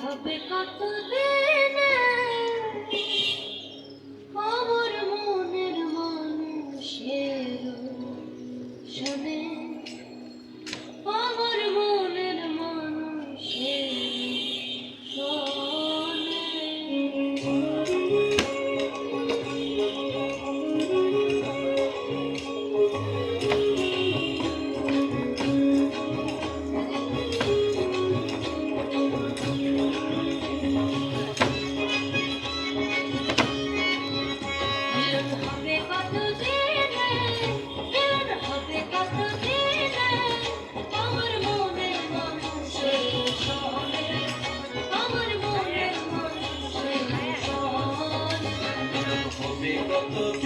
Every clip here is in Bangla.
হবে কত দিনে look again.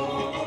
Oh.